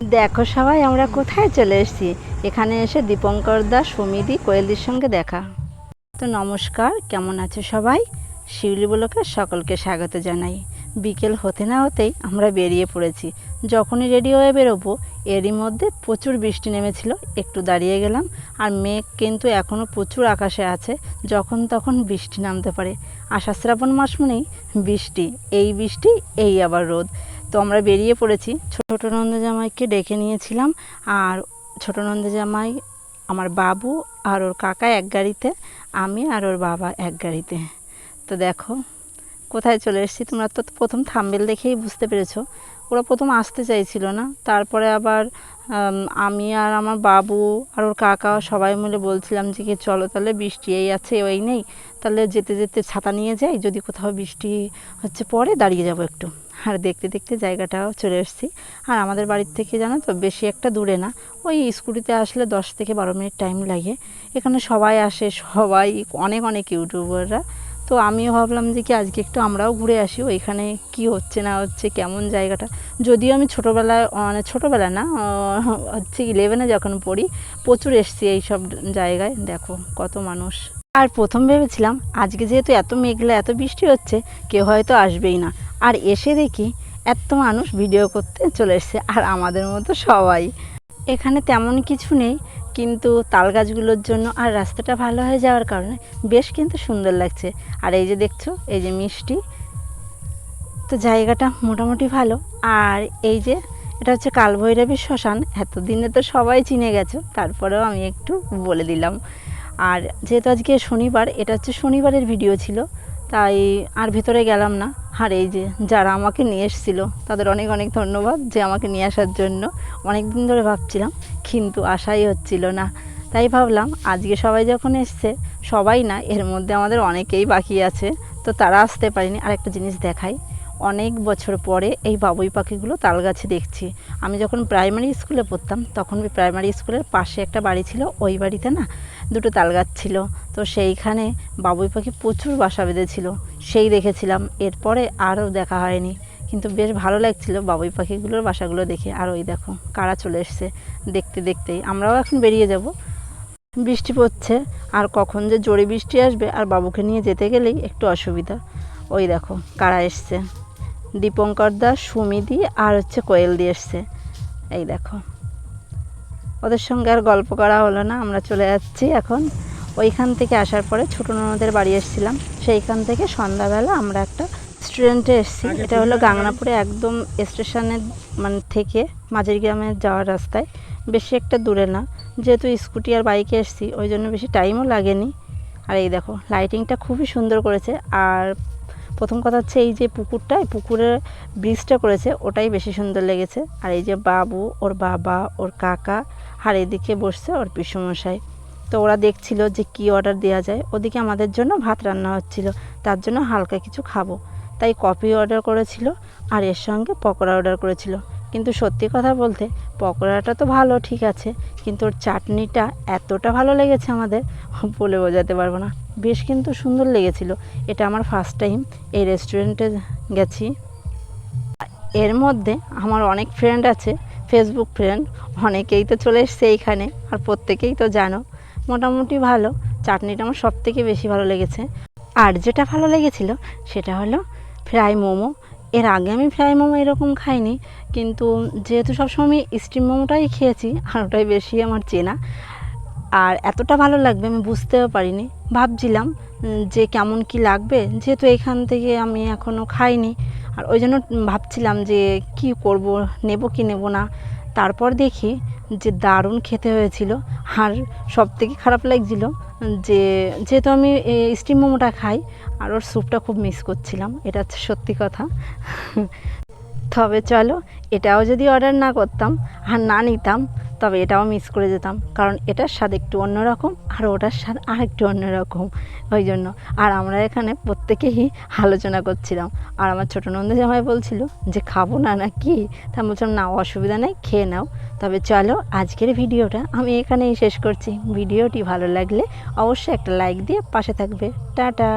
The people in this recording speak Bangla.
দেখো সবাই, আমরা কোথায় চলে এসেছি? এখানে এসে দীপঙ্কর দাস সুমিদি, কোয়েলদির সঙ্গে দেখা। তো নমস্কার, কেমন আছো সবাই? শিউলি বলোকে সকলকে স্বাগত জানাই। বিকেল হতে না হতেই আমরা বেরিয়ে পড়েছি। যখনই রেডি হয়ে বেরোবো, এরই মধ্যে প্রচুর বৃষ্টি নেমেছিল, একটু দাঁড়িয়ে গেলাম, আর মেঘ কিন্তু এখনও প্রচুর আকাশে আছে, যখন তখন বৃষ্টি নামতে পারে। আষাঢ় শ্রাবণ মাস মানেই বৃষ্টি, এই বৃষ্টি, এই আবার রোদ। তো আমরা বেরিয়ে পড়েছি। ছোট নন্দ জামাইকে ডেকে নিয়েছিলাম আর ছোট নন্দ জামাই আমার বাবু আর ওর কাকা এক গাড়িতে, আমি আর ওর বাবা এক গাড়িতে। তো দেখো, কোথায় চলে এসেছি তোমরা তো প্রথম থাম্বেল দেখেই বুঝতে পেরেছ। ওরা প্রথম আসতে চাইছিল না। তারপরে আবার আমি আর আমার বাবু আর ওর কাকা সবাই মিলে বলছিলাম যে, কি চলো তাহলে বৃষ্টি এই আছে, ওই নেই। তাহলে যেতে যেতে ছাতা নিয়ে যাই, যদি কোথাও বৃষ্টি হচ্ছে পরে দাঁড়িয়ে যাব একটু। আর দেখতে দেখতে জায়গাটাও চলে এসেছি। আর আমাদের বাড়ির থেকে জানো তো, বেশি একটা দূরে না। ওই স্কুটিতে আসলে দশ থেকে বারো মিনিট টাইম লাগে। এখানে সবাই আসে, সবাই অনেক অনেক ইউটিউবাররা তো আমিও ভাবলাম যে কি আজকে একটু আমরাও ঘুরে আসি, ওইখানে কি হচ্ছে না হচ্ছে, কেমন জায়গাটা। যদিও আমি ছোটোবেলায় মানে ছোটোবেলা না হচ্ছে ইলেভেনে যখন পড়ি, প্রচুর এসছি এই সব জায়গায়, দেখো কত মানুষ। আর প্রথম ভেবেছিলাম, আজকে যেহেতু এত মেঘলা, এত বৃষ্টি হচ্ছে, কেউ হয়তো আসবেই না। আর এসে দেখি, এত মানুষ ভিডিও করতে চলে এসছে, আর আমাদের মতো সবাই। এখানে তেমন কিছু নেই কিন্তু তাল গাছগুলোর জন্য আর রাস্তাটা ভালো হয়ে যাওয়ার কারণে বেশ কিন্তু সুন্দর লাগছে। আর এই যে দেখছ, এই যে মিষ্টি। তো জায়গাটা মোটামুটি ভালো। আর এই যে, এটা হচ্ছে কালভৈরবী শ্মশান। এতদিনে তো সবাই চিনে গেছো, তারপরেও আমি একটু বলে দিলাম। আর যেহেতু আজকে শনিবার, এটা হচ্ছে শনিবারের ভিডিও ছিল। তাই আর ভিতরে গেলাম না। আর এই যে যারা আমাকে নিয়ে এসেছিল, তাদের অনেক অনেক ধন্যবাদ যে আমাকে নিয়ে আসার জন্য। অনেক দিন ধরে ভাবছিলাম, কিন্তু আশাই হচ্ছিল না। তাই ভাবলাম, আজকে সবাই যখন এসছে, সবাই না, এর মধ্যে আমাদের অনেকেই বাকি আছে। তো তারা আসতে পারেনি। আর একটা জিনিস দেখাই, অনেক বছর পরে এই বাবুই পাখিগুলো তাল গাছে দেখছি। আমি যখন প্রাইমারি স্কুলে পড়তাম, তখন প্রাইমারি স্কুলের পাশে একটা বাড়ি ছিল, ওই বাড়িতে না দুটো তাল গাছ ছিল। তো সেইখানে বাবুই পাখি প্রচুর বাসা বেঁধেছিল। সেই দেখেছিলাম। এরপরে আরও দেখা হয়নি। কিন্তু বেশ ভালো লাগছিল বাবুই পাখিগুলোর বাসাগুলো দেখে। আর ওই দেখো, কারা চলে এসছে দেখতে দেখতেই। আমরাও এখন বেরিয়ে যাব। বৃষ্টি পড়ছে। আর কখন যে জোরে বৃষ্টি আসবে আর বাবুকে নিয়ে যেতে গেলেই একটু অসুবিধা। ওই দেখো, কারা এসছে? দীপঙ্কর দাস সুমিদি আর হচ্ছে কোয়েল দিয়ে এসছে। এই দেখো। ওদের সঙ্গে আর গল্প করা হলো না আমরা চলে যাচ্ছি এখন। ওইখান থেকে আসার পরে ছোটো ননদের বাড়ি এসেছিলাম। সেইখান থেকে সন্ধ্যাবেলা আমরা একটা স্টুডেন্টে এসেছি। এটা হলো গাংনাপুরে একদম স্টেশনের মানে থেকে মাঝের গ্রামে যাওয়ার রাস্তায়। বেশি একটা দূরে না। যেহেতু স্কুটি আর বাইকে এসেছি ওই জন্য বেশি টাইমও লাগেনি। আর এই দেখো লাইটিংটা খুবই সুন্দর করেছে। আর প্রথম কথা হচ্ছে এই যে পুকুরটা, এই পুকুরের ব্রিজটা করেছে, ওটাই বেশি সুন্দর লেগেছে। আর এই যে বাবু, ওর বাবা, ওর কাকা, আর এদিকে বসছে ওর পিসমশাই। তো ওরা দেখছিল যে কি অর্ডার দেওয়া যায়। ওদিকে আমাদের জন্য ভাত রান্না হচ্ছিল, তার জন্য হালকা কিছু খাব। তাই কফি অর্ডার করেছিল, আর এর সঙ্গে পকোড়া অর্ডার করেছিল। কিন্তু সত্যি কথা বলতে, পকোড়াটা তো ভালো, ঠিক আছে, কিন্তু ওর চাটনিটা এতটা ভালো লেগেছে আমাদের, বলে বোঝাতে পারব না। বেশ কিন্তু সুন্দর লেগেছিল। এটা আমার ফার্স্ট টাইম এই রেস্টুরেন্টে গেছি। এর মধ্যে আমার অনেক ফ্রেন্ড আছে ফেসবুক ফ্রেন্ড অনেকেই তো চলে এসছে এইখানে, আর প্রত্যেকেই তো জানো, মোটামুটি ভালো। চাটনিটা আমার সব থেকে বেশি ভালো লেগেছে। আর যেটা ভালো লেগেছিল, সেটা হলো ফ্রাই মোমো। এর আগে আমি ফ্রাই মোমো এরকম খাইনি, কিন্তু যেহেতু সবসময় আমি স্টিম মোমোটাই খেয়েছি, আর ওটাই বেশি আমার চেনা আর এতটা ভালো লাগবে আমি বুঝতেও পারিনি। ভাবছিলাম যে কেমন কি লাগবে। যেহেতু এখান থেকে আমি এখনও খাইনি। আর ওই জন্য ভাবছিলাম যে কি করব, নেব কি নেব না। তারপর দেখি যে দারুণ খেতে হয়েছিল। আর সব থেকে খারাপ লাগছিল যে যেহেতু আমি স্টিম মোমোটা খাই, আর ওর স্যুপটা খুব মিস করছিলাম। এটা সত্যি কথা। তবে চলো, এটাও যদি অর্ডার না করতাম আর না নিতাম তবে এটাও মিস করে যেতাম। কারণ এটার স্বাদ একটু অন্যরকম আর ওটার স্বাদ আর একটু অন্যরকম। ওই জন্য। আর আমরা এখানে প্রত্যেকেই আলোচনা করছিলাম। আর আমার ছোটো নন্দ জামাই বলছিল যে, খাব না না কি তা বলছিলাম, না, অসুবিধা নেই, খেয়ে নাও। তবে চলো, আজকের ভিডিওটা আমি এখানেই শেষ করছি। ভিডিওটি ভালো লাগলে অবশ্যই একটা লাইক দিয়ে পাশে থাকবে। টাটা!